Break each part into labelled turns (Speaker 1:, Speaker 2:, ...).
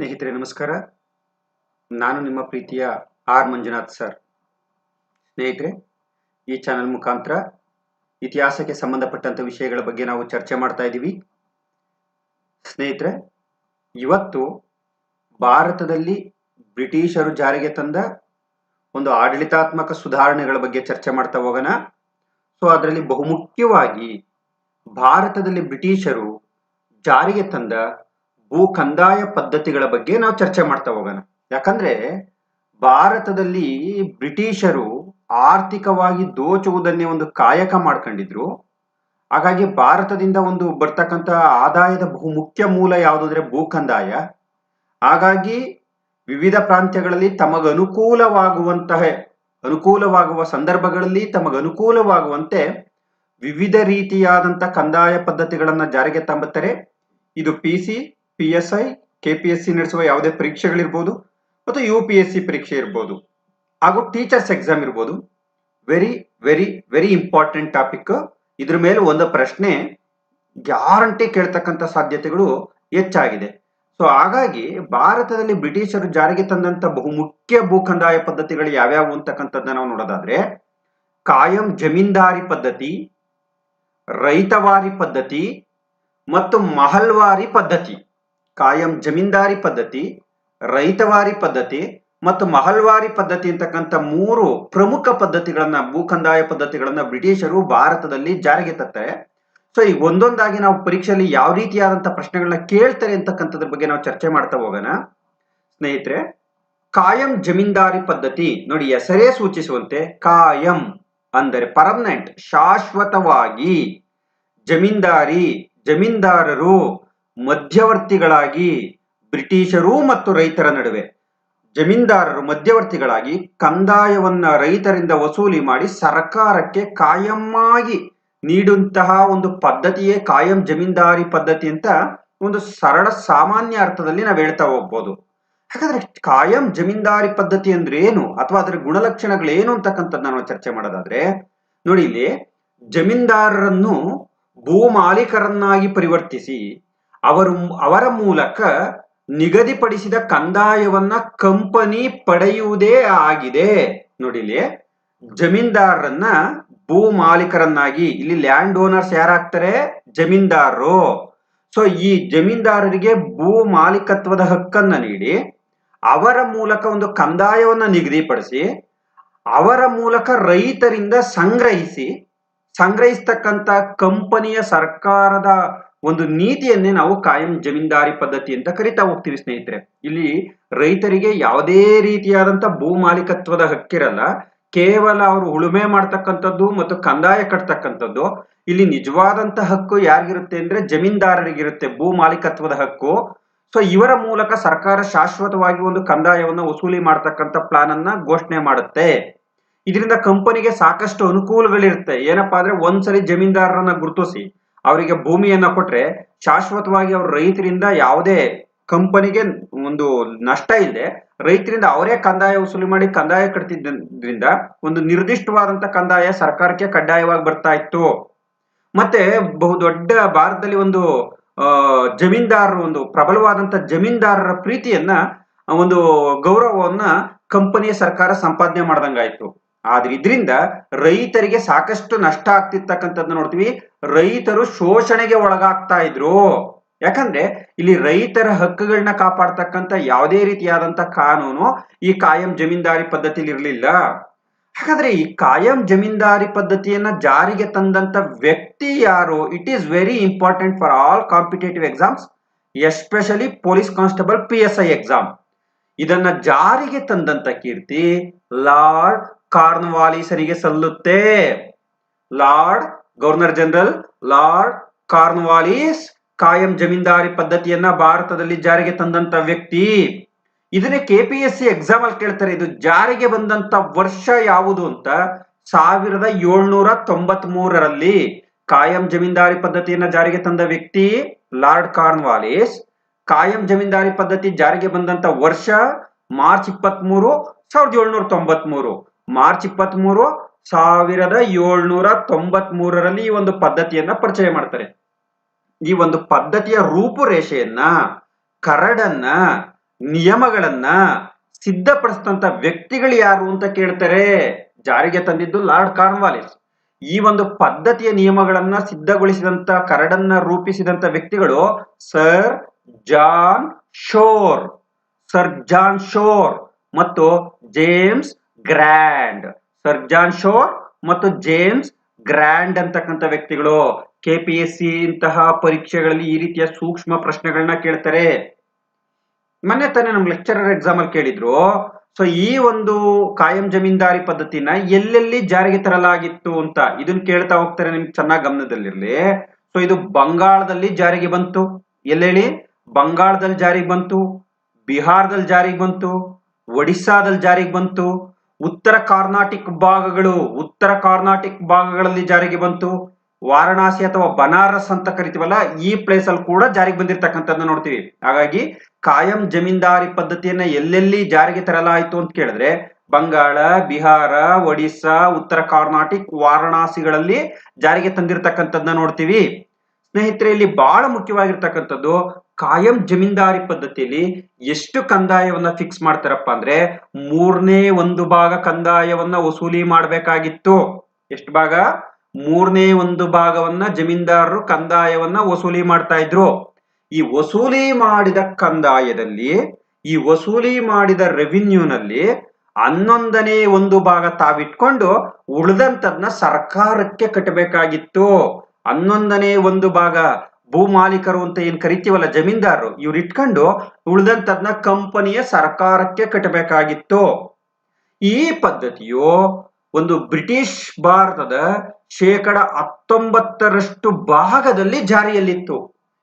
Speaker 1: ಸ್ನೇಹಿತರೆ, ನಮಸ್ಕಾರ. ನಾನು ನಿಮ್ಮ ಪ್ರೀತಿಯ ಆರ್. ಮಂಜುನಾಥ್ ಸರ್. ಸ್ನೇಹಿತರೆ, ಈ ಚಾನೆಲ್ ಮುಖಾಂತರ ಇತಿಹಾಸಕ್ಕೆ ಸಂಬಂಧಪಟ್ಟಂತ ವಿಷಯಗಳ ಬಗ್ಗೆ ನಾವು ಚರ್ಚೆ ಮಾಡ್ತಾ ಇದ್ದೀವಿ. ಸ್ನೇಹಿತರೆ, ಇವತ್ತು ಭಾರತದಲ್ಲಿ ಬ್ರಿಟಿಷರು ಜಾರಿಗೆ ತಂದ ಒಂದು ಆಡಳಿತಾತ್ಮಕ ಸುಧಾರಣೆಗಳ ಬಗ್ಗೆ ಚರ್ಚೆ ಮಾಡ್ತಾ ಹೋಗೋಣ. ಸೊ, ಅದರಲ್ಲಿ ಬಹುಮುಖ್ಯವಾಗಿ ಭಾರತದಲ್ಲಿ ಬ್ರಿಟಿಷರು ಜಾರಿಗೆ ತಂದ ಭೂ ಕಂದಾಯ ಪದ್ಧತಿಗಳ ಬಗ್ಗೆ ನಾವು ಚರ್ಚೆ ಮಾಡ್ತಾ ಹೋಗೋಣ. ಯಾಕಂದ್ರೆ ಭಾರತದಲ್ಲಿ ಬ್ರಿಟಿಷರು ಆರ್ಥಿಕವಾಗಿ ದೋಚುವುದನ್ನೇ ಒಂದು ಕಾಯಕ ಮಾಡ್ಕೊಂಡಿದ್ರು. ಹಾಗಾಗಿ ಭಾರತದಿಂದ ಒಂದು ಬರ್ತಕ್ಕಂಥ ಆದಾಯದ ಬಹುಮುಖ್ಯ ಮೂಲ ಯಾವುದಂದ್ರೆ ಭೂ ಕಂದಾಯ ಹಾಗಾಗಿ ವಿವಿಧ ಪ್ರಾಂತ್ಯಗಳಲ್ಲಿ ತಮಗನುಕೂಲವಾಗುವಂತಹ, ಅನುಕೂಲವಾಗುವ ಸಂದರ್ಭಗಳಲ್ಲಿ ತಮಗನುಕೂಲವಾಗುವಂತೆ ವಿವಿಧ ರೀತಿಯಾದಂಥ ಕಂದಾಯ ಪದ್ಧತಿಗಳನ್ನ ಜಾರಿಗೆ ತಂಬುತ್ತಾರೆ. ಇದು P C P S I K P S C ನಡೆಸುವ ಯಾವುದೇ ಪರೀಕ್ಷೆಗಳಿರ್ಬೋದು ಮತ್ತು ಯು ಪಿ ಎಸ್ ಸಿ ಪರೀಕ್ಷೆ ಇರ್ಬೋದು. ಹಾಗೂ ಟೀಚರ್ಸ್ ಎಕ್ಸಾಮ್ ಇರ್ಬೋದು. Very very very important topic ಇದ್ರ ಮೇಲೆ ಒಂದು ಪ್ರಶ್ನೆ ಗ್ಯಾರಂಟಿ ಕೇಳ್ತಕ್ಕಂಥ ಸಾಧ್ಯತೆಗಳು ಹೆಚ್ಚಾಗಿದೆ. ಸೊ ಹಾಗಾಗಿ ಭಾರತದಲ್ಲಿ ಬ್ರಿಟಿಷರು ಜಾರಿಗೆ ತಂದಂತ ಬಹುಮುಖ್ಯ ಭೂ ಕಂದಾಯ ಪದ್ಧತಿಗಳು ಯಾವ್ಯಾವು ಅಂತಕ್ಕಂಥದ್ದನ್ನ ನಾವು ನೋಡೋದಾದ್ರೆ, ಕಾಯಂ ಜಮೀನ್ದಾರಿ ಪದ್ಧತಿ, ರೈತವಾರಿ ಪದ್ಧತಿ ಮತ್ತು ಮಹಲ್ವಾರಿ ಪದ್ಧತಿ. ಕಾಯಂ ಜಮೀನ್ದಾರಿ ಪದ್ಧತಿ, ರೈತವಾರಿ ಪದ್ಧತಿ ಮತ್ತು ಮಹಲ್ವಾರಿ ಪದ್ಧತಿ ಅಂತಕ್ಕಂಥ ಮೂರು ಪ್ರಮುಖ ಪದ್ಧತಿಗಳನ್ನ ಭೂ ಕಂದಾಯ ಪದ್ಧತಿಗಳನ್ನ ಬ್ರಿಟಿಷರು ಭಾರತದಲ್ಲಿ ಜಾರಿಗೆ ತರ್ತಾರೆ. ಸೊ ಈಗ ಒಂದೊಂದಾಗಿ ನಾವು ಪರೀಕ್ಷೆಯಲ್ಲಿ ಯಾವ ರೀತಿಯಾದಂತಹ ಪ್ರಶ್ನೆಗಳನ್ನ ಕೇಳ್ತಾರೆ ಅಂತಕ್ಕಂಥದ್ರ ಬಗ್ಗೆ ನಾವು ಚರ್ಚೆ ಮಾಡ್ತಾ ಹೋಗೋಣ. ಸ್ನೇಹಿತರೆ, ಕಾಯಂ ಜಮೀನ್ದಾರಿ ಪದ್ಧತಿ ನೋಡಿ ಹೆಸರೇ ಸೂಚಿಸುವಂತೆ ಕಾಯಂ ಅಂದರೆ ಪರ್ಮನೆಂಟ್, ಶಾಶ್ವತವಾಗಿ ಜಮೀನ್ದಾರಿ, ಜಮೀನ್ದಾರರು ಮಧ್ಯವರ್ತಿಗಳಾಗಿ ಬ್ರಿಟಿಷರು ಮತ್ತು ರೈತರ ನಡುವೆ. ಜಮೀನ್ದಾರರು ಮಧ್ಯವರ್ತಿಗಳಾಗಿ ಕಂದಾಯವನ್ನ ರೈತರಿಂದ ವಸೂಲಿ ಮಾಡಿ ಸರ್ಕಾರಕ್ಕೆ ಕಾಯಮ್ಮಾಗಿ ನೀಡುವಂತಹ ಒಂದು ಪದ್ಧತಿಯೇ ಕಾಯಂ ಜಮೀನ್ದಾರಿ ಪದ್ಧತಿ ಅಂತ ಒಂದು ಸರಳ ಸಾಮಾನ್ಯ ಅರ್ಥದಲ್ಲಿ ನಾವು ಹೇಳ್ತಾ ಹೋಗ್ಬೋದು. ಹಾಗಾದ್ರೆ ಕಾಯಂ ಜಮೀನ್ದಾರಿ ಪದ್ಧತಿ ಅಂದ್ರೆ ಏನು? ಅಥವಾ ಅದರ ಗುಣಲಕ್ಷಣಗಳೇನು ಅಂತಕ್ಕಂಥದ್ದು ನಾನು ಚರ್ಚೆ ಮಾಡೋದಾದ್ರೆ, ನೋಡಿ ಇಲ್ಲಿ ಜಮೀನ್ದಾರರನ್ನು ಭೂ ಮಾಲೀಕರನ್ನಾಗಿ ಪರಿವರ್ತಿಸಿ ಅವರು ಅವರ ಮೂಲಕ ನಿಗದಿಪಡಿಸಿದ ಕಂದಾಯವನ್ನ ಕಂಪನಿ ಪಡೆಯುವುದೇ ಆಗಿದೆ. ನೋಡಿಲಿ ಜಮೀನ್ದಾರರನ್ನ ಭೂ ಮಾಲೀಕರನ್ನಾಗಿ, ಇಲ್ಲಿ ಲ್ಯಾಂಡ್ ಓನರ್ಸ್ ಯಾರಾಗ್ತಾರೆ? ಜಮೀನ್ದಾರರು. ಸೊ, ಈ ಜಮೀನ್ದಾರರಿಗೆ ಭೂ ಮಾಲೀಕತ್ವದ ಹಕ್ಕನ್ನ ನೀಡಿ, ಅವರ ಮೂಲಕ ಒಂದು ಕಂದಾಯವನ್ನ ನಿಗದಿಪಡಿಸಿ, ಅವರ ಮೂಲಕ ರೈತರಿಂದ ಸಂಗ್ರಹಿಸಿ ಸಂಗ್ರಹಿಸ್ತಕ್ಕಂತ ಕಂಪನಿಯ ಸರ್ಕಾರದ ಒಂದು ನೀತಿಯನ್ನೇ ನಾವು ಕಾಯಂ ಜಮೀನ್ದಾರಿ ಪದ್ಧತಿ ಅಂತ ಕರಿತಾ ಹೋಗ್ತೀವಿ ಸ್ನೇಹಿತರೆ. ಇಲ್ಲಿ ರೈತರಿಗೆ ಯಾವುದೇ ರೀತಿಯಾದಂತ ಭೂ ಮಾಲೀಕತ್ವದ ಹಕ್ಕಿರಲ್ಲ, ಕೇವಲ ಅವರು ಉಳುಮೆ ಮಾಡ್ತಕ್ಕಂಥದ್ದು ಮತ್ತು ಕಂದಾಯ ಕಟ್ತಕ್ಕಂಥದ್ದು. ಇಲ್ಲಿ ನಿಜವಾದಂತ ಹಕ್ಕು ಯಾರಿಗಿರುತ್ತೆ ಅಂದ್ರೆ ಜಮೀನ್ದಾರರಿಗಿರುತ್ತೆ, ಭೂ ಮಾಲೀಕತ್ವದ ಹಕ್ಕು. ಸೊ ಇವರ ಮೂಲಕ ಸರ್ಕಾರ ಶಾಶ್ವತವಾಗಿ ಒಂದು ಕಂದಾಯವನ್ನು ವಸೂಲಿ ಮಾಡ್ತಕ್ಕಂಥ ಪ್ಲಾನ್ ಅನ್ನ ಘೋಷಣೆ ಮಾಡುತ್ತೆ. ಇದರಿಂದ ಕಂಪನಿಗೆ ಸಾಕಷ್ಟು ಅನುಕೂಲಗಳಿರುತ್ತೆ. ಏನಪ್ಪಾ ಅಂದ್ರೆ ಒಂದ್ಸರಿ ಜಮೀನ್ದಾರರನ್ನ ಗುರುತಿಸಿ ಅವರಿಗೆ ಭೂಮಿಯನ್ನ ಕೊಟ್ರೆ ಶಾಶ್ವತವಾಗಿ ಅವ್ರ ರೈತರಿಂದ ಯಾವುದೇ ಕಂಪನಿಗೆ ಒಂದು ನಷ್ಟ ಇಲ್ಲದೆ ರೈತರಿಂದ ಅವರೇ ಕಂದಾಯ ವಸೂಲಿ ಮಾಡಿ ಕಂದಾಯ ಕಟ್ತಿದ್ದರಿಂದ ಒಂದು ನಿರ್ದಿಷ್ಟವಾದಂತ ಕಂದಾಯ ಸರ್ಕಾರಕ್ಕೆ ಕಡ್ಡಾಯವಾಗಿ ಬರ್ತಾ ಇತ್ತು. ಮತ್ತೆ ಬಹುದೊಡ್ಡ ಭಾರತದಲ್ಲಿ ಒಂದು ಜಮೀನ್ದಾರರು, ಒಂದು ಪ್ರಬಲವಾದಂತ ಜಮೀನ್ದಾರರ ಪ್ರೀತಿಯನ್ನ ಒಂದು ಗೌರವವನ್ನ ಕಂಪನಿಯ ಸರ್ಕಾರ ಸಂಪಾದನೆ ಮಾಡ್ದಂಗಾಯ್ತು. ಆದ್ರೆ ಇದರಿಂದ ರೈತರಿಗೆ ಸಾಕಷ್ಟು ನಷ್ಟ ಆಗ್ತಿರ್ತಕ್ಕಂಥದ್ದು ನೋಡ್ತೀವಿ. ರೈತರು ಶೋಷಣೆಗೆ ಒಳಗಾಗ್ತಾ ಇದ್ರು. ಯಾಕಂದ್ರೆ ಇಲ್ಲಿ ರೈತರ ಹಕ್ಕುಗಳನ್ನ ಕಾಪಾಡ್ತಕ್ಕಂಥ ಯಾವುದೇ ರೀತಿಯಾದಂತ ಕಾನೂನು ಈ ಕಾಯಂ ಜಮೀನ್ದಾರಿ ಪದ್ಧತಿಲಿ ಇರಲಿಲ್ಲ. ಹಾಗಾದ್ರೆ ಈ ಕಾಯಂ ಜಮೀನ್ದಾರಿ ಪದ್ಧತಿಯನ್ನ ಜಾರಿಗೆ ತಂದಂತ ವ್ಯಕ್ತಿ ಯಾರು? It is very important for all competitive exams especially police constable P S I exam ಇದನ್ನ ಜಾರಿಗೆ ತಂದಂತ ಕೀರ್ತಿ ಲಾರ್ಡ್ ಕಾರ್ನ್ವಾಲಿಸರಿಗೆ ಸಲ್ಲುತ್ತೆ. Lord governor general lord Cornwallis ಕಾಯಂ ಜಮೀನ್ದಾರಿ ಪದ್ಧತಿಯನ್ನ ಭಾರತದಲ್ಲಿ ಜಾರಿಗೆ ತಂದಂತ ವ್ಯಕ್ತಿ. ಇದನ್ನೇ ಕೆ ಎಸ್ ಸಿ ಎಕ್ಸಾಮ್ ಅಲ್ಲಿ ಕೇಳ್ತಾರೆ, ಇದು ಜಾರಿಗೆ ಬಂದಂತ ವರ್ಷ ಯಾವುದು ಅಂತ ಸಾವಿರದ ಏಳ್ನೂರ ತೊಂಬತ್ ಮೂರರಲ್ಲಿ ಕಾಯಂ ಜಮೀನ್ದಾರಿ ಪದ್ಧತಿಯನ್ನ ಜಾರಿಗೆ ತಂದ ವ್ಯಕ್ತಿ ಲಾರ್ಡ್ ಕಾರ್ನ್ವಾಲಿಸ್. ಕಾಯಂ ಜಮೀನ್ದಾರಿ ಪದ್ಧತಿ ಜಾರಿಗೆ ಬಂದಂತ ವರ್ಷ ಮಾರ್ಚ್ ಇಪ್ಪತ್ತ್ ಮೂರು ಸಾವಿರದ ಏಳ್ನೂರ ತೊಂಬತ್ ಮೂರು ಮಾರ್ಚ್ ಇಪ್ಪತ್ತ್ ಮೂರು ಸಾವಿರದ ಏಳ್ನೂರ ತೊಂಬತ್ ಮೂರರಲ್ಲಿ ಈ ಒಂದು ಪದ್ಧತಿಯನ್ನ ಪರಿಚಯ ಮಾಡ್ತಾರೆ. ಈ ಒಂದು ಪದ್ಧತಿಯ ರೂಪುರೇಷೆಯನ್ನ, ಕರಡನ್ನ, ನಿಯಮಗಳನ್ನ ಸಿದ್ಧಪಡಿಸಿದಂತ ವ್ಯಕ್ತಿಗಳು ಯಾರು ಅಂತ ಕೇಳ್ತಾರೆ? ಜಾರಿಗೆ ತಂದಿದ್ದು ಲಾರ್ಡ್ ಕಾರ್ನ್ವಾಲಿಸ್. ಈ ಒಂದು ಪದ್ಧತಿಯ ನಿಯಮಗಳನ್ನ ಸಿದ್ಧಗೊಳಿಸಿದಂತ, ಕರಡನ್ನ ರೂಪಿಸಿದಂತ ವ್ಯಕ್ತಿಗಳು sir John Shore. Sir John Shore ಮತ್ತು James Grand. Sir John Shore ಮತ್ತು ಜೇಮ್ಸ್ ಗ್ರ್ಯಾಂಡ್ ಅಂತಕ್ಕಂಥ ವ್ಯಕ್ತಿಗಳು. ಕೆ ಪಿ ಎಸ್ ಸಿ ಇಂತಹ ಪರೀಕ್ಷೆಗಳಲ್ಲಿ ಈ ರೀತಿಯ ಸೂಕ್ಷ್ಮ ಪ್ರಶ್ನೆಗಳನ್ನ ಕೇಳ್ತಾರೆ. ಮೊನ್ನೆ ತಾನೇ ನಮ್ ಲೆಕ್ಚರರ್ ಎಕ್ಸಾಮ್ ಅಲ್ಲಿ ಕೇಳಿದ್ರು ಸೊ ಈ ಒಂದು ಕಾಯಂ ಜಮೀನ್ದಾರಿ ಪದ್ಧತಿನ ಎಲ್ಲೆಲ್ಲಿ ಜಾರಿಗೆ ತರಲಾಗಿತ್ತು ಅಂತ? ಇದನ್ನ ಕೇಳ್ತಾ ಹೋಗ್ತಾರೆ ನಿಮ್ಗೆ ಚೆನ್ನಾಗಿ ಗಮನದಲ್ಲಿರ್ಲಿ. ಸೊ ಇದು ಬಂಗಾಳದಲ್ಲಿ ಜಾರಿಗೆ ಬಂತು. ಎಲ್ಲೆಲ್ಲಿ? ಬಂಗಾಳದಲ್ಲಿ ಜಾರಿಗೆ ಬಂತು, ಬಿಹಾರದಲ್ಲಿ ಜಾರಿಗೆ ಬಂತು, ಒಡಿಸ್ಸಾದಲ್ಲಿ ಜಾರಿಗೆ ಬಂತು ಉತ್ತರ ಕಾರ್ನಾಟಿಕ್ ಭಾಗಗಳು, ಉತ್ತರ ಕಾರ್ನಾಟಿಕ್ ಭಾಗಗಳಲ್ಲಿ ಜಾರಿಗೆ ಬಂತು. ವಾರಣಾಸಿ ಅಥವಾ ಬನಾರಸ್ ಅಂತ ಕರಿತೀವಲ್ಲ, ಈ ಪ್ಲೇಸ್ ಅಲ್ಲಿ ಕೂಡ ಜಾರಿಗೆ ಬಂದಿರತಕ್ಕಂಥದ್ದು ನೋಡ್ತೀವಿ. ಹಾಗಾಗಿ ಕಾಯಂ ಜಮೀನ್ದಾರಿ ಪದ್ಧತಿಯನ್ನ ಎಲ್ಲೆಲ್ಲಿ ಜಾರಿಗೆ ತರಲಾಯಿತು ಅಂತ ಕೇಳಿದ್ರೆ, ಬಂಗಾಳ, ಬಿಹಾರ, ಒಡಿಸ್ಸಾ, ಉತ್ತರ ಕರ್ನಾಟಿಕ್ ವಾರಣಾಸಿಗಳಲ್ಲಿ ಜಾರಿಗೆ ತಂದಿರತಕ್ಕಂಥದ್ದನ್ನ ನೋಡ್ತೀವಿ. ಸ್ನೇಹಿತರೆ, ಇಲ್ಲಿ ಬಹಳ ಮುಖ್ಯವಾಗಿರ್ತಕ್ಕಂಥದ್ದು ಕಾಯಂ ಜಮೀನ್ದಾರಿ ಪದ್ಧತಿಯಲ್ಲಿ ಎಷ್ಟು ಕಂದಾಯವನ್ನ ಫಿಕ್ಸ್ ಮಾಡ್ತಾರಪ್ಪ ಅಂದ್ರೆ ಮೂರನೇ ಒಂದು ಭಾಗ ಕಂದಾಯವನ್ನ ವಸೂಲಿ ಮಾಡಬೇಕಾಗಿತ್ತು. ಎಷ್ಟು ಭಾಗ? ಮೂರನೇ ಒಂದು ಭಾಗವನ್ನ ಜಮೀನ್ದಾರರು ಕಂದಾಯವನ್ನ ವಸೂಲಿ ಮಾಡ್ತಾ ಇದ್ರು. ಈ ವಸೂಲಿ ಮಾಡಿದ ಕಂದಾಯದಲ್ಲಿ, ಈ ವಸೂಲಿ ಮಾಡಿದ ರೆವಿನ್ಯೂನಲ್ಲಿ ಹನ್ನೊಂದನೇ ಒಂದು ಭಾಗ ತಾವಿಟ್ಕೊಂಡು ಉಳಿದಂತದ್ನ ಸರ್ಕಾರಕ್ಕೆ ಕಟ್ಟಬೇಕಾಗಿತ್ತು. ಹನ್ನೊಂದನೇ ಒಂದು ಭಾಗ ಭೂ ಮಾಲೀಕರು ಅಂತ ಏನ್ ಕರಿತೀವಲ್ಲ, ಜಮೀನ್ದಾರರು, ಇವ್ರು ಇಟ್ಕೊಂಡು ಉಳಿದಂತದ್ನ ಕಂಪನಿಯ ಸರ್ಕಾರಕ್ಕೆ ಕಟ್ಟಬೇಕಾಗಿತ್ತು ಈ ಪದ್ಧತಿಯು ಒಂದು ಬ್ರಿಟಿಷ್ ಭಾರತದ ಶೇಕಡ ಹತ್ತೊಂಬತ್ತರಷ್ಟು ಭಾಗದಲ್ಲಿ ಜಾರಿಯಲ್ಲಿತ್ತು.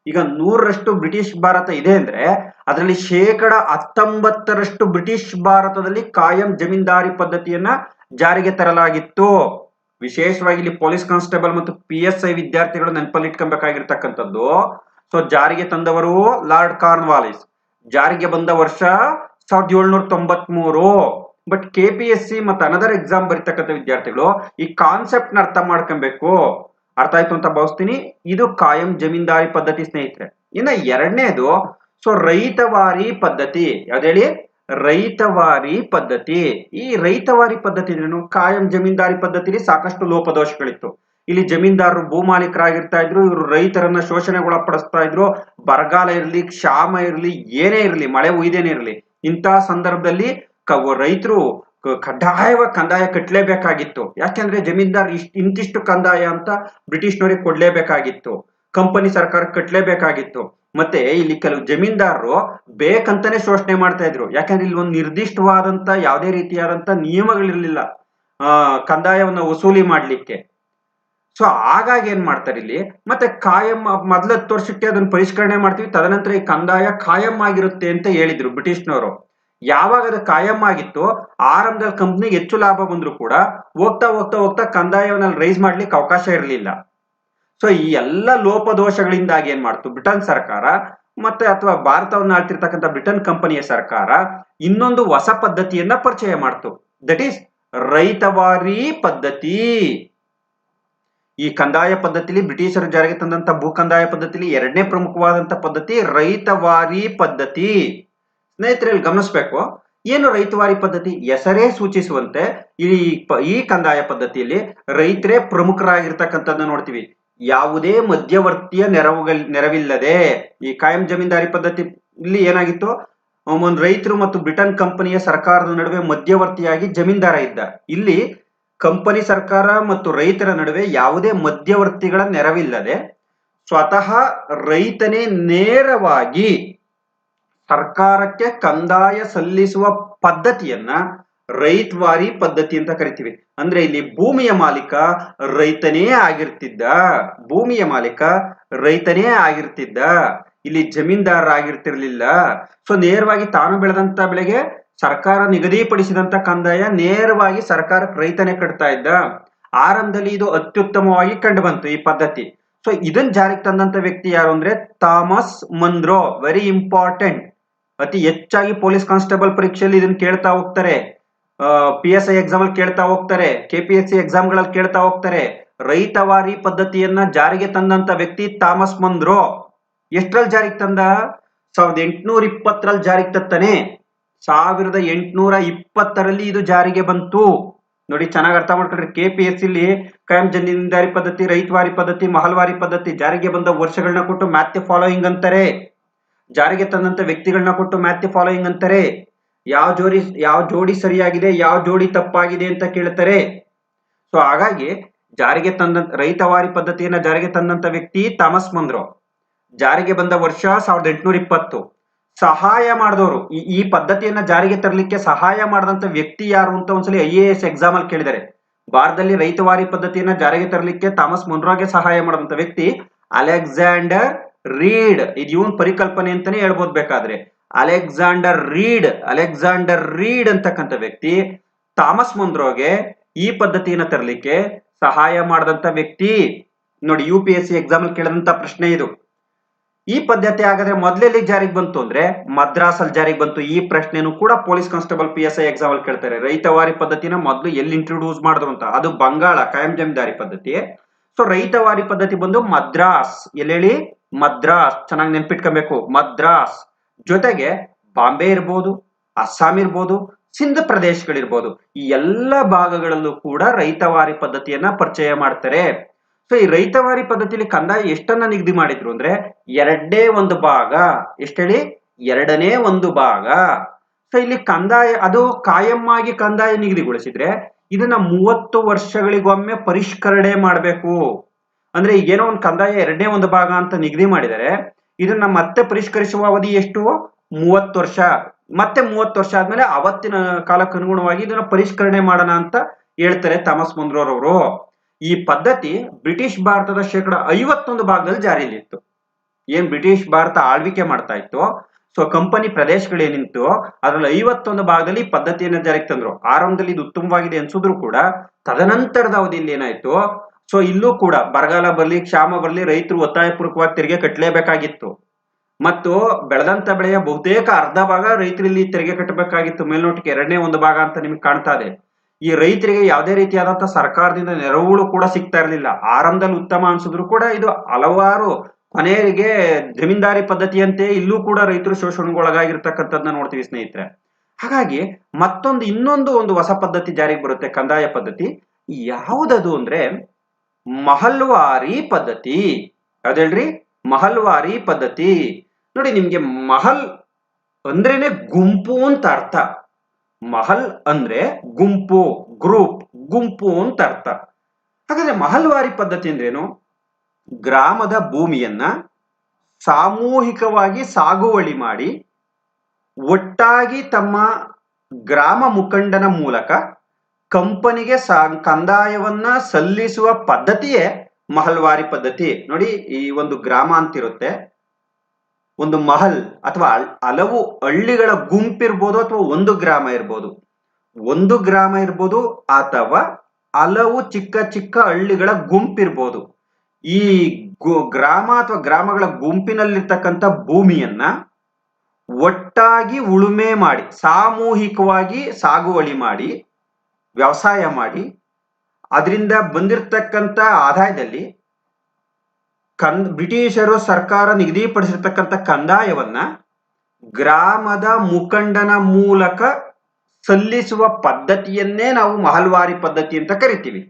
Speaker 1: ಈಗ ನೂರರಷ್ಟು ಬ್ರಿಟಿಷ್ ಭಾರತ ಇದೆ ಅಂದ್ರೆ ಅದರಲ್ಲಿ ಶೇಕಡ ಹತ್ತೊಂಬತ್ತರಷ್ಟು ಬ್ರಿಟಿಷ್ ಭಾರತದಲ್ಲಿ ಕಾಯಂ ಜಮೀನ್ದಾರಿ ಪದ್ಧತಿಯನ್ನ ಜಾರಿಗೆ ತರಲಾಗಿತ್ತು. ವಿಶೇಷವಾಗಿ ಇಲ್ಲಿ ಪೊಲೀಸ್ ಕಾನ್ಸ್ಟೇಬಲ್ ಮತ್ತು ಪಿ ಎಸ್ ಐ ವಿದ್ಯಾರ್ಥಿಗಳು ನೆನಪಲ್ಲಿ ಇಟ್ಕೊಬೇಕಾಗಿರ್ತಕ್ಕಂಥದ್ದು. ಸೊ ಜಾರಿಗೆ ತಂದವರು ಲಾರ್ಡ್ ಕಾರ್ನ್ವಾಲಿಸ್ ಜಾರಿಗೆ ಬಂದ ವರ್ಷ ಸಾವಿರದ ಏಳ್ನೂರ ತೊಂಬತ್ ಮೂರು but K P S C ಮತ್ತು ಅನದರ್ ಎಕ್ಸಾಮ್ ಬರೀತಕ್ಕಂಥ ವಿದ್ಯಾರ್ಥಿಗಳು ಈ ಕಾನ್ಸೆಪ್ಟ್ನ ಅರ್ಥ ಮಾಡ್ಕೊಬೇಕು. ಅರ್ಥ ಆಯ್ತು ಅಂತ ಭಾವಿಸ್ತೀನಿ. ಇದು ಕಾಯಂ ಜಮೀನ್ದಾರಿ ಪದ್ಧತಿ ಸ್ನೇಹಿತರೆ. ಇನ್ನ ಎರಡನೇದು ಸೊ ರೈತವಾರಿ ಪದ್ಧತಿ. ಯಾವ್ದೇಳಿ ರೈತವಾರಿ ಪದ್ಧತಿ. ಈ ರೈತವಾರಿ ಪದ್ಧತಿ ಕಾಯಂ ಜಮೀನ್ದಾರಿ ಪದ್ಧತಿಲಿ ಸಾಕಷ್ಟು ಲೋಪದೋಷಗಳಿತ್ತು. ಇಲ್ಲಿ ಜಮೀನ್ದಾರರು ಭೂ ಮಾಲೀಕರಾಗಿರ್ತಾ ಇದ್ರು, ಇವರು ರೈತರನ್ನ ಶೋಷಣೆಗೊಳಪಡಿಸ್ತಾ ಇದ್ರು. ಬರಗಾಲ ಇರಲಿ, ಕ್ಷಾಮ ಇರಲಿ, ಏನೇ ಇರಲಿ, ಮಳೆ ಉಯ್ದೇನೆ ಇರಲಿ ಇಂತಹ ಸಂದರ್ಭದಲ್ಲಿ ರೈತರು ಕಡ್ಡಾಯವಾಗಿ ಕಂದಾಯ ಕಟ್ಟಲೇಬೇಕಾಗಿತ್ತು ಯಾಕೆಂದ್ರೆ ಜಮೀನ್ದಾರ್ ಇಷ್ಟ, ಇಂತಿಷ್ಟು ಕಂದಾಯ ಅಂತ ಬ್ರಿಟಿಷ್ನವರಿಗೆ ಕೊಡ್ಲೇಬೇಕಾಗಿತ್ತು. ಕಂಪನಿ ಸರ್ಕಾರ ಕಟ್ಟಲೇಬೇಕಾಗಿತ್ತು ಮತ್ತೆ ಇಲ್ಲಿ ಕೆಲವು ಜಮೀನ್ದಾರರು ಬೇಕಂತಾನೆ ಶೋಷಣೆ ಮಾಡ್ತಾ ಇದ್ರು. ಯಾಕಂದ್ರೆ ಇಲ್ಲಿ ಒಂದು ನಿರ್ದಿಷ್ಟವಾದಂತ ಯಾವುದೇ ರೀತಿಯಾದಂತ ನಿಯಮಗಳಿರ್ಲಿಲ್ಲ. ಆ, ಕಂದಾಯವನ್ನು ವಸೂಲಿ ಮಾಡ್ಲಿಕ್ಕೆ. ಸೊ ಹಾಗಾಗಿ ಏನ್ ಮಾಡ್ತಾರೆ ಇಲ್ಲಿ? ಮತ್ತೆ ಕಾಯಂ, ಮೊದಲ ಹತ್ತು ಅದನ್ನು ಅದನ್ನ ಪರಿಷ್ಕರಣೆ ಮಾಡ್ತೀವಿ, ತದನಂತರ ಈ ಕಂದಾಯ ಕಾಯಂ ಆಗಿರುತ್ತೆ ಅಂತ ಹೇಳಿದ್ರು ಬ್ರಿಟಿಷ್ನವರು. ಯಾವಾಗ ಅದು ಕಾಯಂ ಆಗಿತ್ತು, ಆರಂಭದಲ್ಲಿ ಕಂಪ್ನಿಗೆ ಹೆಚ್ಚು ಲಾಭ ಬಂದ್ರು ಕೂಡ ಹೋಗ್ತಾ ಹೋಗ್ತಾ ಹೋಗ್ತಾ ಕಂದಾಯವನ್ನ ರೈಸ್ ಮಾಡ್ಲಿಕ್ಕೆ ಅವಕಾಶ ಇರಲಿಲ್ಲ. ಸೊ ಈ ಎಲ್ಲ ಲೋಪದೋಷಗಳಿಂದಾಗಿ ಏನ್ ಮಾಡ್ತು? ಬ್ರಿಟನ್ ಸರ್ಕಾರ ಮತ್ತೆ ಅಥವಾ ಭಾರತವನ್ನು ಆಳ್ತಿರ್ತಕ್ಕಂಥ ಬ್ರಿಟನ್ ಕಂಪನಿಯ ಸರ್ಕಾರ ಇನ್ನೊಂದು ಹೊಸ ಪದ್ಧತಿಯನ್ನ ಪರಿಚಯ ಮಾಡ್ತು. ದಟ್ ಈಸ್ ರೈತವಾರಿ ಪದ್ಧತಿ. ಈ ಕಂದಾಯ ಪದ್ಧತಿಲಿ ಬ್ರಿಟಿಷರು ಜಾರಿಗೆ ತಂದಂತ ಭೂ ಕಂದಾಯ ಪದ್ಧತಿಲಿ ಎರಡನೇ ಪ್ರಮುಖವಾದಂತ ಪದ್ಧತಿ ರೈತವಾರಿ ಪದ್ಧತಿ. ಸ್ನೇಹಿತರಲ್ಲಿ ಗಮನಿಸ್ಬೇಕು. ಏನು ರೈತವಾರಿ ಪದ್ಧತಿ? ಹೆಸರೇ ಸೂಚಿಸುವಂತೆ ಈ ಈ ಕಂದಾಯ ಪದ್ಧತಿಯಲ್ಲಿ ರೈತರೇ ಪ್ರಮುಖರಾಗಿರ್ತಕ್ಕಂಥದ್ದನ್ನ ನೋಡ್ತೀವಿ. ಯಾವುದೇ ಮಧ್ಯವರ್ತಿಯ ನೆರವುಗಳ ನೆರವಿಲ್ಲದೆ ಈ ಕಾಯಂ ಜಮೀನ್ದಾರಿ ಪದ್ಧತಿ ಇಲ್ಲಿ ಏನಾಗಿತ್ತು? ಒಂದು ರೈತರು ಮತ್ತು ಬ್ರಿಟನ್ ಕಂಪನಿಯ ಸರ್ಕಾರದ ನಡುವೆ ಮಧ್ಯವರ್ತಿಯಾಗಿ ಜಮೀನ್ದಾರ ಇದ್ದ ಇಲ್ಲಿ ಕಂಪನಿ ಸರ್ಕಾರ ಮತ್ತು ರೈತರ ನಡುವೆ ಯಾವುದೇ ಮಧ್ಯವರ್ತಿಗಳ ನೆರವಿಲ್ಲದೆ ಸ್ವತಃ ರೈತನೇ ನೇರವಾಗಿ ಸರ್ಕಾರಕ್ಕೆ ಕಂದಾಯ ಸಲ್ಲಿಸುವ ಪದ್ಧತಿಯನ್ನ ರೈತವಾರಿ ಪದ್ಧತಿ ಅಂತ ಕರಿತೀವಿ. ಅಂದ್ರೆ ಇಲ್ಲಿ ಭೂಮಿಯ ಮಾಲೀಕ ರೈತನೇ ಆಗಿರ್ತಿದ್ದ, ಭೂಮಿಯ ಮಾಲೀಕ ರೈತನೇ ಆಗಿರ್ತಿದ್ದ, ಇಲ್ಲಿ ಜಮೀನ್ದಾರ ಆಗಿರ್ತಿರ್ಲಿಲ್ಲ. ಸೊ ನೇರವಾಗಿ ತಾನು ಬೆಳೆದಂತ ಬೆಳೆಗೆ ಸರ್ಕಾರ ನಿಗದಿಪಡಿಸಿದಂತ ಕಂದಾಯ ನೇರವಾಗಿ ಸರ್ಕಾರಕ್ಕೆ ರೈತನೇ ಕಟ್ತಾ ಇದ್ದ. ಆರಂಭದಲ್ಲಿ ಇದು ಅತ್ಯುತ್ತಮವಾಗಿ ಕಂಡು ಬಂತು ಈ ಪದ್ಧತಿ. ಸೊ ಇದನ್ನ ಜಾರಿಗೆ ತಂದಂತ ವ್ಯಕ್ತಿ ಯಾರು ಅಂದ್ರೆ ಥಾಮಸ್ ಮಂದ್ರೋ. ವೆರಿ ಇಂಪಾರ್ಟೆಂಟ್ ಅತಿ ಹೆಚ್ಚಾಗಿ ಪೊಲೀಸ್ ಕಾನ್ಸ್ಟೇಬಲ್ ಪರೀಕ್ಷೆಯಲ್ಲಿ ಇದನ್ನ ಕೇಳ್ತಾ ಹೋಗ್ತಾರೆ. ಪಿ ಎಸ್ ಐ ಎಕ್ಸಾಮ್ ಅಲ್ಲಿ ಕೇಳ್ತಾ ಹೋಗ್ತಾರೆ ಕೆ ಪಿ ಎಸ್ ಸಿ ಎಕ್ಸಾಮ್ಗಳಲ್ಲಿ ಕೇಳ್ತಾ ಹೋಗ್ತಾರೆ, ರೈತವಾರಿ ಪದ್ಧತಿಯನ್ನ ಜಾರಿಗೆ ತಂದಂತ ವ್ಯಕ್ತಿ ಥಾಮಸ್ ಮಂದ್ರೋ. ಎಷ್ಟ್ರಲ್ಲಿ ಜಾರಿಗೆ ತಂದ? ಸಾವಿರದ ಎಂಟುನೂರ ಇಪ್ಪತ್ತರಲ್ಲಿ ಜಾರಿಗೆ ತತ್ತಾನೆ. ಸಾವಿರದ ಎಂಟುನೂರ ಇಪ್ಪತ್ತರಲ್ಲಿ ಇದು ಜಾರಿಗೆ ಬಂತು. ನೋಡಿ, ಚೆನ್ನಾಗಿ ಅರ್ಥ ಮಾಡ್ಕೊಂಡ್ರೆ ಕೆ ಪಿ ಎಸ್ ಇಲ್ಲಿ ಕಾಯಂ ಜಮೀನ್ದಾರಿ ಪದ್ಧತಿ, ರೈತವಾರಿ ಪದ್ಧತಿ, ಮಹಲ್ವಾರಿ ಪದ್ಧತಿ ಜಾರಿಗೆ ಬಂದ ವರ್ಷಗಳನ್ನ ಕೊಟ್ಟು ಮ್ಯಾಥ್ಯೂ ಫಾಲೋಯಿಂಗ್ ಅಂತಾರೆ. ಜಾರಿಗೆ ತಂದಂತ ವ್ಯಕ್ತಿಗಳನ್ನ ಕೊಟ್ಟು ಮ್ಯಾಥ್ಯೂ ಫಾಲೋಯಿಂಗ್ ಅಂತಾರೆ. ಯಾವ ಜೋಡಿ ಯಾವ ಜೋಡಿ ಸರಿಯಾಗಿದೆ, ಯಾವ ಜೋಡಿ ತಪ್ಪಾಗಿದೆ ಅಂತ ಕೇಳ್ತಾರೆ. ಸೊ ಹಾಗಾಗಿ ಜಾರಿಗೆ ತಂದ, ರೈತವಾರಿ ಪದ್ಧತಿಯನ್ನ ಜಾರಿಗೆ ತಂದಂತ ವ್ಯಕ್ತಿ ಥಾಮಸ್ ಮಂದ್ರೋ ಜಾರಿಗೆ ಬಂದ ವರ್ಷ ಸಾವಿರದ ಎಂಟುನೂರ ಇಪ್ಪತ್ತು. ಸಹಾಯ ಮಾಡಿದವರು, ಈ ಈ ಪದ್ಧತಿಯನ್ನ ಜಾರಿಗೆ ತರಲಿಕ್ಕೆ ಸಹಾಯ ಮಾಡಿದಂತ ವ್ಯಕ್ತಿ ಯಾರು ಅಂತ ಒಂದ್ಸಲಿ ಐ ಎ ಎಸ್ ಎಕ್ಸಾಮ್ ಅಲ್ಲಿ ಕೇಳಿದ್ದಾರೆ. ಭಾರತದಲ್ಲಿ ರೈತವಾರಿ ಪದ್ಧತಿಯನ್ನ ಜಾರಿಗೆ ತರಲಿಕ್ಕೆ ಥಾಮಸ್ ಮುನ್ರಾಗೆ ಸಹಾಯ ಮಾಡಿದಂತ ವ್ಯಕ್ತಿ ಅಲೆಕ್ಸಾಂಡರ್ ರೀಡ್. ಇದು ಇವನ್ ಪರಿಕಲ್ಪನೆ ಅಂತಾನೆ ಹೇಳ್ಬೋದು ಬೇಕಾದ್ರೆ. ಅಲೆಕ್ಸಾಂಡರ್ ರೀಡ್ ಅಲೆಕ್ಸಾಂಡರ್ ರೀಡ್ ಅಂತಕ್ಕಂಥ ವ್ಯಕ್ತಿ ಥಾಮಸ್ ಮುಂದ್ರೋಗೆ ಈ ಪದ್ಧತಿಯನ್ನ ತರಲಿಕ್ಕೆ ಸಹಾಯ ಮಾಡಿದಂತ ವ್ಯಕ್ತಿ. ನೋಡಿ ಯು ಪಿ ಎಸ್ ಎಕ್ಸಾಮ್ ಕೇಳಿದಂತ ಪ್ರಶ್ನೆ ಇದು. ಈ ಪದ್ಧತಿ ಹಾಗಾದ್ರೆ ಮೊದಲೆಲ್ಲಿ ಜಾರಿಗೆ ಬಂತು ಅಂದ್ರೆ ಮದ್ರಾಸಲ್ಲಿ ಜಾರಿಗೆ ಬಂತು. ಈ ಪ್ರಶ್ನೆನೂ ಕೂಡ police constable P S I exam ಅಲ್ಲಿ ಕೇಳ್ತಾರೆ. ರೈತವಾರಿ ಪದ್ಧತಿನ ಮೊದಲು ಎಲ್ಲಿ ಇಂಟ್ರೊಡ್ಯೂಸ್ ಮಾಡಿದ್ರು ಅಂತ. ಅದು ಬಂಗಾಳ, ಕಾಯಂ ಜಮೀನ್ದಾರಿ ಪದ್ಧತಿ. ಸೊ ರೈತವಾರಿ ಪದ್ಧತಿ ಬಂದು ಮದ್ರಾಸ್. ಎಲ್ಲೇಳಿ? ಮದ್ರಾಸ್. ಚೆನ್ನಾಗಿ ನೆನ್ಪಿಟ್ಕೊಬೇಕು. ಮದ್ರಾಸ್. ಜೊತೆಗೆ ಬಾಂಬೆ ಇರ್ಬೋದು, ಅಸ್ಸಾಂ ಇರ್ಬೋದು, ಸಿಂಧ್ ಪ್ರದೇಶಗಳಿರ್ಬೋದು, ಈ ಎಲ್ಲ ಭಾಗಗಳಲ್ಲೂ ಕೂಡ ರೈತವಾರಿ ಪದ್ಧತಿಯನ್ನ ಪರಿಚಯ ಮಾಡ್ತಾರೆ. ಸೊ ಈ ರೈತವಾರಿ ಪದ್ಧತಿಯಲ್ಲಿ ಕಂದಾಯ ಎಷ್ಟನ್ನ ನಿಗದಿ ಮಾಡಿದ್ರು ಅಂದ್ರೆ ಎರಡನೇ ಒಂದು ಭಾಗ. ಎಷ್ಟು ಹೇಳಿ? ಎರಡನೇ ಒಂದು ಭಾಗ. ಸೊ ಇಲ್ಲಿ ಕಂದಾಯ, ಅದು ಕಾಯಮ್ಮಾಗಿ ಕಂದಾಯ ನಿಗದಿಗೊಳಿಸಿದ್ರೆ ಇದನ್ನ ಮೂವತ್ತು ವರ್ಷಗಳಿಗೊಮ್ಮೆ ಪರಿಷ್ಕರಣೆ ಮಾಡಬೇಕು. ಅಂದ್ರೆ ಈಗೇನೋ ಒಂದು ಕಂದಾಯ ಎರಡನೇ ಒಂದು ಭಾಗ ಅಂತ ನಿಗದಿ ಮಾಡಿದರೆ ಇದನ್ನ ಮತ್ತೆ ಪರಿಷ್ಕರಿಸುವ ಅವಧಿ ಎಷ್ಟು? ಮೂವತ್ತು ವರ್ಷ. ಮತ್ತೆ ಮೂವತ್ತು ವರ್ಷ ಆದ್ಮೇಲೆ ಅವತ್ತಿನ ಕಾಲಕ್ಕೆ ಅನುಗುಣವಾಗಿ ಇದನ್ನ ಪರಿಷ್ಕರಣೆ ಮಾಡೋಣ ಅಂತ ಹೇಳ್ತಾರೆ ಥಾಮಸ್ ಮುಂದ್ರೋರವರು. ಈ ಪದ್ಧತಿ ಬ್ರಿಟಿಷ್ ಭಾರತದ ಶೇಕಡ ಐವತ್ತೊಂದು ಭಾಗದಲ್ಲಿ ಜಾರಿಯಲ್ಲಿತ್ತು. ಏನ್ ಬ್ರಿಟಿಷ್ ಭಾರತ ಆಳ್ವಿಕೆ ಮಾಡ್ತಾ ಇತ್ತು? ಸೊ ಕಂಪನಿ ಪ್ರದೇಶಗಳೇನಿತ್ತು? ಅದರಲ್ಲಿ ಐವತ್ತೊಂದು ಭಾಗದಲ್ಲಿ ಪದ್ಧತಿಯನ್ನ ಜಾರಿಗೆ ತಂದ್ರು. ಆರಂಭದಲ್ಲಿ ಇದು ಉತ್ತಮವಾಗಿದೆ ಅನ್ಸಿದ್ರು ಕೂಡ. ತದನಂತರದ ಅವಧಿಯಲ್ಲಿ ಏನಾಯ್ತು? ಸೊ ಇಲ್ಲೂ ಕೂಡ ಬರಗಾಲ ಬರಲಿ, ಕ್ಷಾಮ ಬರಲಿ, ರೈತರು ಒತ್ತಾಯಪೂರ್ವಕವಾಗಿ ತೆರಿಗೆ ಕಟ್ಟಲೇಬೇಕಾಗಿತ್ತು ಮತ್ತು ಬೆಳೆದಂತ ಬೆಳೆಯ ಬಹುತೇಕ ಅರ್ಧ ಭಾಗ ರೈತರಲ್ಲಿ ತೆರಿಗೆ ಕಟ್ಟಬೇಕಾಗಿತ್ತು. ಮೇಲ್ನೋಟಕ್ಕೆ ಎರಡನೇ ಒಂದು ಭಾಗ ಅಂತ ನಿಮಗೆ ಕಾಣ್ತಾ ಇದೆ. ಈ ರೈತರಿಗೆ ಯಾವುದೇ ರೀತಿಯಾದಂತಹ ಸರ್ಕಾರದಿಂದ ನೆರವುಗಳು ಕೂಡ ಸಿಗ್ತಾ ಇರಲಿಲ್ಲ. ಆರಂಭದಲ್ಲಿ ಉತ್ತಮ ಅನ್ಸಿದ್ರು ಕೂಡ ಇದು ಹಲವಾರು ಕೊನೆಗೆ ಜಮೀನ್ದಾರಿ ಪದ್ಧತಿಯಂತೆ ಇಲ್ಲೂ ಕೂಡ ರೈತರು ಶೋಷಣೆಗೊಳಗಾಗಿರ್ತಕ್ಕಂಥದ್ದನ್ನ ನೋಡ್ತೀವಿ ಸ್ನೇಹಿತರೆ. ಹಾಗಾಗಿ ಮತ್ತೊಂದು ಇನ್ನೊಂದು ಒಂದು ಹೊಸ ಪದ್ಧತಿ ಜಾರಿಗೆ ಬರುತ್ತೆ, ಕಂದಾಯ ಪದ್ಧತಿ. ಯಾವುದದು ಅಂದ್ರೆ ಮಹಲ್ವಾರಿ ಪದ್ಧತಿ. ಯಾವ್ದೇಳ್ರಿ? ಮಹಲ್ವಾರಿ ಪದ್ಧತಿ. ನೋಡಿ, ನಿಮ್ಗೆ ಮಹಲ್ ಅಂದ್ರೇನೆ ಗುಂಪು ಅಂತ ಅರ್ಥ. ಮಹಲ್ ಅಂದ್ರೆ ಗುಂಪು, ಗ್ರೂಪ್, ಗುಂಪು ಅಂತ ಅರ್ಥ. ಹಾಗಾದ್ರೆ ಮಹಲ್ವಾರಿ ಪದ್ಧತಿ ಅಂದ್ರೇನು? ಗ್ರಾಮದ ಭೂಮಿಯನ್ನ ಸಾಮೂಹಿಕವಾಗಿ ಸಾಗುವಳಿ ಮಾಡಿ, ಒಟ್ಟಾಗಿ ತಮ್ಮ ಗ್ರಾಮ ಮುಖಂಡನ ಮೂಲಕ ಕಂಪನಿಗೆ ಕಂದಾಯವನ್ನ ಸಲ್ಲಿಸುವ ಪದ್ಧತಿಯೇ ಮಹಲ್ವಾರಿ ಪದ್ಧತಿ. ನೋಡಿ, ಈ ಒಂದು ಗ್ರಾಮ ಅಂತಿರುತ್ತೆ. ಒಂದು ಮಹಲ್ ಅಥವಾ ಹಲ್- ಹಲವು ಹಳ್ಳಿಗಳ ಗುಂಪಿರ್ಬೋದು ಅಥವಾ ಒಂದು ಗ್ರಾಮ ಇರ್ಬೋದು. ಒಂದು ಗ್ರಾಮ ಇರ್ಬೋದು ಅಥವಾ ಹಲವು ಚಿಕ್ಕ ಚಿಕ್ಕ ಹಳ್ಳಿಗಳ ಗುಂಪಿರ್ಬೋದು. ಈ ಗ್ರಾಮ ಅಥವಾ ಗ್ರಾಮಗಳ ಗುಂಪಿನಲ್ಲಿರ್ತಕ್ಕಂಥ ಭೂಮಿಯನ್ನ ಒಟ್ಟಾಗಿ ಉಳುಮೆ ಮಾಡಿ, ಸಾಮೂಹಿಕವಾಗಿ ಸಾಗುವಳಿ ಮಾಡಿ ವ್ಯವಸಾಯ ಮಾಡಿ ಅದರಿಂದ ಬಂದಿರತಕ್ಕಂಥ ಆದಾಯದಲ್ಲಿ ಕನ್ ಬ್ರಿಟಿಷರು ಸರ್ಕಾರ ನಿಗದಿಪಡಿಸಿರ್ತಕ್ಕಂಥ ಕಂದಾಯವನ್ನ ಗ್ರಾಮದ ಮುಖಂಡನ ಮೂಲಕ ಸಲ್ಲಿಸುವ ಪದ್ಧತಿಯನ್ನೇ ನಾವು ಮಹಲ್ವಾರಿ ಪದ್ಧತಿ ಅಂತ ಕರಿತೀವಿ.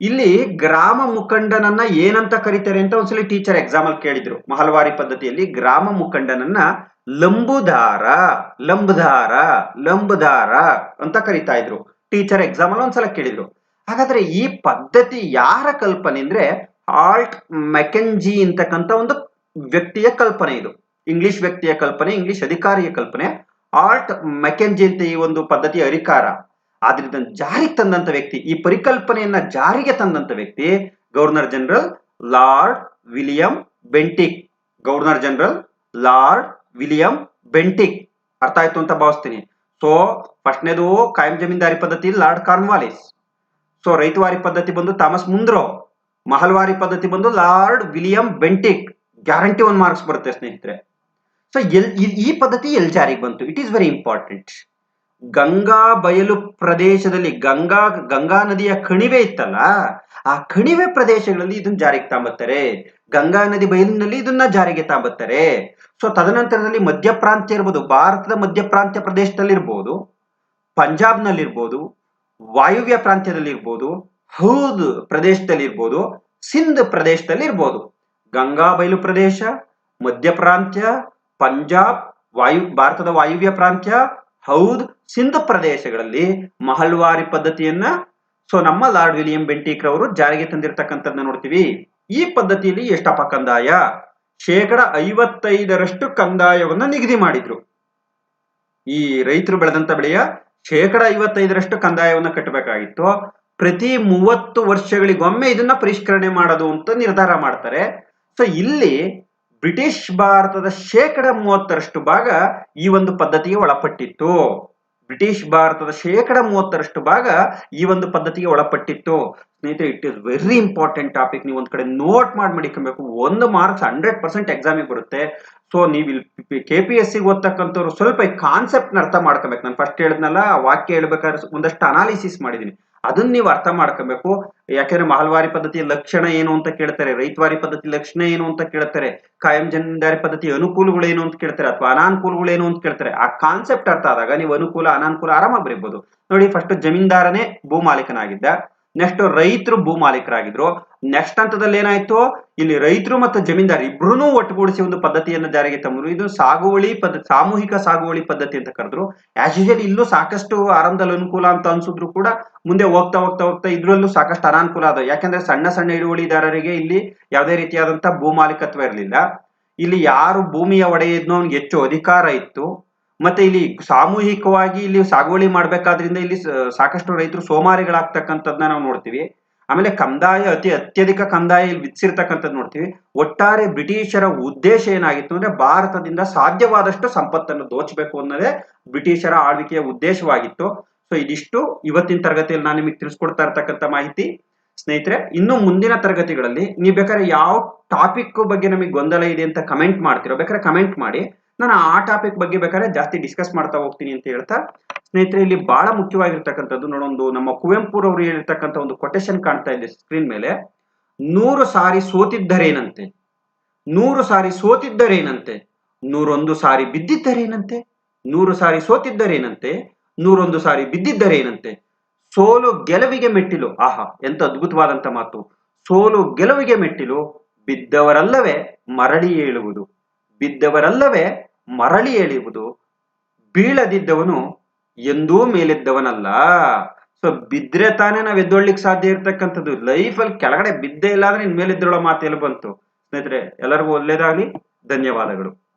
Speaker 1: ಇಲ್ಲಿ ಗ್ರಾಮ ಮುಖಂಡನನ್ನ ಏನಂತ ಕರೀತಾರೆ ಅಂತ ಒಂದ್ಸಲಿ ಟೀಚರ್ ಎಕ್ಸಾಮ್ ಅಲ್ಲಿ ಕೇಳಿದ್ರು. ಮಹಲ್ವಾರಿ ಪದ್ಧತಿಯಲ್ಲಿ ಗ್ರಾಮ ಮುಖಂಡನನ್ನ ಲಂಬುದಾರ ಲಂಬದಾರ ಲಂಬದಾರ ಅಂತ ಕರಿತಾ ಇದ್ರು. ಟೀಚರ್ ಎಕ್ಸಾಮ್ ಅಲ್ಲಿ ಒಂದ್ಸಲ ಕೇಳಿದ್ರು. ಹಾಗಾದ್ರೆ ಈ ಪದ್ಧತಿ ಯಾರ ಕಲ್ಪನೆ ಅಂದ್ರೆ ಆಲ್ಟ್ ಮೆಕೆಂಜಿ ಅಂತಕ್ಕಂಥ ಒಂದು ವ್ಯಕ್ತಿಯ ಕಲ್ಪನೆ ಇದು. ಇಂಗ್ಲಿಷ್ ವ್ಯಕ್ತಿಯ ಕಲ್ಪನೆ, ಇಂಗ್ಲಿಷ್ ಅಧಿಕಾರಿಯ ಕಲ್ಪನೆ ಆಲ್ಟ್ ಮೆಕೆಂಜಿ ಅಂತ ಈ ಒಂದು ಪದ್ಧತಿಯ ಅಧಿಕಾರ. ಆದ್ರಿಂದ ಜಾರಿಗೆ ತಂದಂತ ವ್ಯಕ್ತಿ, ಈ ಪರಿಕಲ್ಪನೆಯನ್ನ ಜಾರಿಗೆ ತಂದಂತ ವ್ಯಕ್ತಿ governor general lord William Bentinck. Governor general lord William Bentinck. ಅರ್ಥ ಆಯ್ತು ಅಂತ ಭಾವಿಸ್ತೀನಿ. ಸೊ ಫಸ್ಟ್ನೇದು ಕಾಯಂ ಜಮೀನ್ದಾರಿ ಪದ್ಧತಿ, ಲಾರ್ಡ್ ಕಾರ್ನ್ವಾಲಿಸ್ ಸೊ ರೈತವಾರಿ ಪದ್ಧತಿ ಬಂದು ಥಾಮಸ್ ಮುಂದ್ರೋ, ಮಹಲ್ವಾರಿ ಪದ್ಧತಿ ಬಂದು lord William Bentinck. Guarantee one marks ಬರುತ್ತೆ ಸ್ನೇಹಿತರೆ. ಸೊ ಎಲ್, ಈ- ಪದ್ಧತಿ ಎಲ್ ಜಾರಿಗೆ ಬಂತು? It is very important Ganga ಬಯಲು ಪ್ರದೇಶದಲ್ಲಿ, ಗಂಗಾ ಗಂಗಾ ನದಿಯ ಕಣಿವೆ ಇತ್ತಲ್ಲ, ಆ ಕಣಿವೆ ಪ್ರದೇಶಗಳಲ್ಲಿ ಇದನ್ನ ಜಾರಿಗೆ ತಾಂಬತ್ತಾರೆ. ಗಂಗಾ ನದಿ ಬಯಲಿನಲ್ಲಿ ಇದನ್ನ ಜಾರಿಗೆ ತಾಂಬತ್ತಾರೆ. ಸೊ ತದನಂತರದಲ್ಲಿ ಮಧ್ಯ ಪ್ರಾಂತ್ಯ ಇರ್ಬೋದು, ಭಾರತದ ಮಧ್ಯ ಪ್ರಾಂತ್ಯ ಪ್ರದೇಶದಲ್ಲಿರ್ಬೋದು, ಪಂಜಾಬ್ನಲ್ಲಿರ್ಬೋದು, ವಾಯುವ್ಯ ಪ್ರಾಂತ್ಯದಲ್ಲಿರ್ಬೋದು, ಹೌದ್ ಪ್ರದೇಶದಲ್ಲಿರ್ಬೋದು, ಸಿಂಧ್ ಪ್ರದೇಶದಲ್ಲಿ ಇರ್ಬೋದು ಗಂಗಾ ಬಯಲು ಪ್ರದೇಶ ಮಧ್ಯ ಪ್ರಾಂತ್ಯ ಪಂಜಾಬ್, ವಾಯು, ಭಾರತದ ವಾಯುವ್ಯ ಪ್ರಾಂತ್ಯ, ಹೌದ್, ಸಿಂಧ್ ಪ್ರದೇಶಗಳಲ್ಲಿ ಮಹಲ್ವಾರಿ ಪದ್ಧತಿಯನ್ನ ಸೊ ನಮ್ಮ ಲಾರ್ಡ್ ವಿಲಿಯಂ ಬೆಂಟಿಕ್ರ ಅವರು ಜಾರಿಗೆ ತಂದಿರತಕ್ಕಂಥದ್ದನ್ನ ನೋಡ್ತೀವಿ. ಈ ಪದ್ಧತಿಯಲ್ಲಿ ಎಷ್ಟಪ್ಪ ಕಂದಾಯ? ಶೇಕಡ ಐವತ್ತೈದರಷ್ಟು ಕಂದಾಯವನ್ನು ನಿಗದಿ ಮಾಡಿದ್ರು. ಈ ರೈತರು ಬೆಳೆದಂತ ಬೆಳೆಯ ಶೇಕಡ ಐವತ್ತೈದರಷ್ಟು ಕಂದಾಯವನ್ನು ಕಟ್ಟಬೇಕಾಗಿತ್ತು. ಪ್ರತಿ ಮೂವತ್ತು ವರ್ಷಗಳಿಗೊಮ್ಮೆ ಇದನ್ನ ಪರಿಷ್ಕರಣೆ ಮಾಡೋದು ಅಂತ ನಿರ್ಧಾರ ಮಾಡ್ತಾರೆ. ಸೊ ಇಲ್ಲಿ ಬ್ರಿಟಿಷ್ ಭಾರತದ ಶೇಕಡ ಮೂವತ್ತರಷ್ಟು ಭಾಗ ಈ ಒಂದು ಪದ್ಧತಿಗೆ ಒಳಪಟ್ಟಿತ್ತು. ಬ್ರಿಟಿಷ್ ಭಾರತದ ಶೇಕಡ ಮೂವತ್ತರಷ್ಟು ಭಾಗ ಈ ಒಂದು ಪದ್ಧತಿಗೆ ಒಳಪಟ್ಟಿತ್ತು. ಸ್ನೇಹಿತರೆ it is very important topic ನೀವು ಒಂದ್ ಕಡೆ ನೋಟ್ ಮಾಡಿ ಮಡಿಕೊಬೇಕು. ಒಂದು ಮಾರ್ಕ್ಸ್ ಹಂಡ್ರೆಡ್ ಪರ್ಸೆಂಟ್ ಎಕ್ಸಾಮಿಗೆ ಬರುತ್ತೆ. ಸೊ ನೀವು ಇಲ್ಲಿ ಕೆ ಪಿ ಎಸ್ ಸಿ ಓದ್ತಕ್ಕಂಥವ್ರು ಸ್ವಲ್ಪ ಈ ಕಾನ್ಸೆಪ್ಟ್ ಅರ್ಥ ಮಾಡ್ಕೋಬೇಕು. ನಾನು ಫಸ್ಟ್ ಹೇಳಿದ್ನಲ್ಲ ವಾಕ್ಯ ಹೇಳ್ಬೇಕಾದ್ರೆ ಒಂದಷ್ಟು ಅನಾಲಿಸಿಸ್ ಮಾಡಿದೀನಿ ಅದನ್ನ ನೀವು ಅರ್ಥ ಮಾಡ್ಕೋಬೇಕು. ಯಾಕೆಂದ್ರೆ ಮಹಲ್ವಾರಿ ಪದ್ಧತಿಯ ಲಕ್ಷಣ ಏನು ಅಂತ ಕೇಳ್ತಾರೆ, ರೈತವಾರಿ ಪದ್ಧತಿ ಲಕ್ಷಣ ಏನು ಅಂತ ಕೇಳ್ತಾರೆ, ಕಾಯಂ ಜಮೀನ್ದಾರಿ ಪದ್ಧತಿ ಅನುಕೂಲಗಳೇನು ಅಂತ ಕೇಳ್ತಾರೆ ಅಥವಾ ಅನಾನುಕೂಲಗಳೇನು ಅಂತ ಕೇಳ್ತಾರೆ. ಆ ಕಾನ್ಸೆಪ್ಟ್ ಅರ್ಥ ಆದಾಗ ನೀವು ಅನುಕೂಲ, ಅನಾನುಕೂಲ ಆರಾಮಾಗಿ ಬರೀಬಹುದು. ನೋಡಿ ಫಸ್ಟ್ ಜಮೀನ್ದಾರನೇ ಭೂ ಮಾಲೀಕನಾಗಿದ್ದ ನೆಕ್ಸ್ಟ್ ರೈತರು ಭೂ ಮಾಲೀಕರಾಗಿದ್ರು ನೆಕ್ಸ್ಟ್ ಹಂತದಲ್ಲಿ ಏನಾಯ್ತು? ಇಲ್ಲಿ ರೈತರು ಮತ್ತು ಜಮೀನ್ದಾರ್ ಇಬ್ರು ಒಟ್ಟುಗೂಡಿಸಿ ಒಂದು ಪದ್ಧತಿಯನ್ನು ಜಾರಿಗೆ ತಂದ್ರು. ಇದು ಸಾಗುವಳಿ ಪದ್ಧತಿ ಸಾಮೂಹಿಕ ಸಾಗುವಳಿ ಪದ್ಧತಿ ಅಂತ ಕರೆದ್ರು. ಆಸ್ ಯೂಶಲ್ ಇಲ್ಲೂ ಸಾಕಷ್ಟು ಆರಂಭದಲ್ಲಿ ಅನುಕೂಲ ಅಂತ ಅನ್ಸಿದ್ರು ಕೂಡ ಮುಂದೆ ಹೋಗ್ತಾ ಹೋಗ್ತಾ ಹೋಗ್ತಾ ಇದ್ರಲ್ಲೂ ಸಾಕಷ್ಟು ಅನಾನುಕೂಲ ಆದ. ಯಾಕಂದ್ರೆ ಸಣ್ಣ ಸಣ್ಣ ಹಿಡುವಳಿದಾರರಿಗೆ ಇಲ್ಲಿ ಯಾವುದೇ ರೀತಿಯಾದಂತಹ ಭೂ ಮಾಲೀಕತ್ವ ಇರಲಿಲ್ಲ. ಇಲ್ಲಿ ಯಾರು ಭೂಮಿಯ ಒಡೆಯದ್ನೋ ಅವ್ನಿಗೆ ಹೆಚ್ಚು ಅಧಿಕಾರ ಇತ್ತು. ಮತ್ತೆ ಇಲ್ಲಿ ಸಾಮೂಹಿಕವಾಗಿ ಇಲ್ಲಿ ಸಾಗುವಳಿ ಮಾಡ್ಬೇಕಾದ್ರಿಂದ ಇಲ್ಲಿ ಸಾಕಷ್ಟು ರೈತರು ಸೋಮಾರಿಗಳಾಗ್ತಕ್ಕಂಥದ್ನ ನಾವು ನೋಡ್ತೀವಿ. ಆಮೇಲೆ ಕಂದಾಯ ಅತಿ ಅತ್ಯಧಿಕ ಕಂದಾಯ ಇಲ್ಲಿ ವಿಧಿಸಿರ್ತಕ್ಕಂಥದ್ದು ನೋಡ್ತೀವಿ. ಒಟ್ಟಾರೆ ಬ್ರಿಟಿಷರ ಉದ್ದೇಶ ಏನಾಗಿತ್ತು ಅಂದ್ರೆ ಭಾರತದಿಂದ ಸಾಧ್ಯವಾದಷ್ಟು ಸಂಪತ್ತನ್ನು ದೋಚಬೇಕು ಅನ್ನೋದೇ ಬ್ರಿಟಿಷರ ಆಳ್ವಿಕೆಯ ಉದ್ದೇಶವಾಗಿತ್ತು. ಸೊ ಇದಿಷ್ಟು ಇವತ್ತಿನ ತರಗತಿಯಲ್ಲಿ ನಾನು ನಿಮಗೆ ತಿಳಿಸ್ಕೊಡ್ತಾ ಇರ್ತಕ್ಕಂಥ ಮಾಹಿತಿ. ಸ್ನೇಹಿತರೆ, ಇನ್ನು ಮುಂದಿನ ತರಗತಿಗಳಲ್ಲಿ ನೀವು ಬೇಕಾದ್ರೆ ಯಾವ ಟಾಪಿಕ್ ಬಗ್ಗೆ ನಮಗೆ ಗೊಂದಲ ಇದೆ ಅಂತ ಕಮೆಂಟ್ ಮಾಡ್ತಿರೋ, ಬೇಕಾದ್ರೆ ಕಮೆಂಟ್ ಮಾಡಿ. ನಾನು ಆ ಟಾಪಿಕ್ ಬಗ್ಗೆ ಬೇಕಾದ್ರೆ ಜಾಸ್ತಿ ಡಿಸ್ಕಸ್ ಮಾಡ್ತಾ ಹೋಗ್ತೀನಿ ಅಂತ ಹೇಳ್ತಾ, ಸ್ನೇಹಿತರೆ, ಇಲ್ಲಿ ಬಹಳ ಮುಖ್ಯವಾಗಿರ್ತಕ್ಕಂಥದ್ದು ನೋಡೊಂದು ನಮ್ಮ ಕುವೆಂಪುರವರು ಹೇಳಿರ್ತಕ್ಕಂಥ ಒಂದು ಕೊಟೇಶನ್ ಕಾಣ್ತಾ ಇದೆ ಸ್ಕ್ರೀನ್ ಮೇಲೆ. ನೂರು ಸಾರಿ ಸೋತಿದ್ದರೇನಂತೆ? ನೂರು ಸಾರಿ ಸೋತಿದ್ದರೇನಂತೆ? ನೂರೊಂದು ಸಾರಿ ಬಿದ್ದಿದ್ದರೇನಂತೆ? ನೂರು ಸಾರಿ ಸೋತಿದ್ದರೇನಂತೆ? ನೂರೊಂದು ಸಾರಿ ಬಿದ್ದಿದ್ದರೇನಂತೆ? ಸೋಲು ಗೆಲುವಿಗೆ ಮೆಟ್ಟಿಲು, ಆಹಾ, ಎಂತ ಅದ್ಭುತವಾದಂತ ಮಾತು. ಸೋಲು ಗೆಲುವಿಗೆ ಮೆಟ್ಟಿಲು, ಬಿದ್ದವರಲ್ಲವೇ ಮರಳಿ ಹೇಳುವುದು ಬಿದ್ದವರಲ್ಲವೇ ಮರಳಿ ಎಳೆಯುವುದು ಬೀಳದಿದ್ದವನು ಎಂದೂ ಮೇಲೆದ್ದವನಲ್ಲ. ಸೊ ಬಿದ್ರೆ ತಾನೇ ನಾವ್ ಎದ್ದೊಳ್ಲಿಕ್ಕೆ ಸಾಧ್ಯ ಇರ್ತಕ್ಕಂಥದ್ದು. ಲೈಫಲ್ಲಿ ಕೆಳಗಡೆ ಬಿದ್ದೇ ಇಲ್ಲ ಅಂದ್ರೆ ಇನ್ ಮೇಲೆ ಎದ್ದೇಳೋ ಮಾತು ಬಂತು. ಸ್ನೇಹಿತರೆ, ಎಲ್ಲರಿಗೂ ಒಳ್ಳೇದಾಗ್ಲಿ. ಧನ್ಯವಾದಗಳು.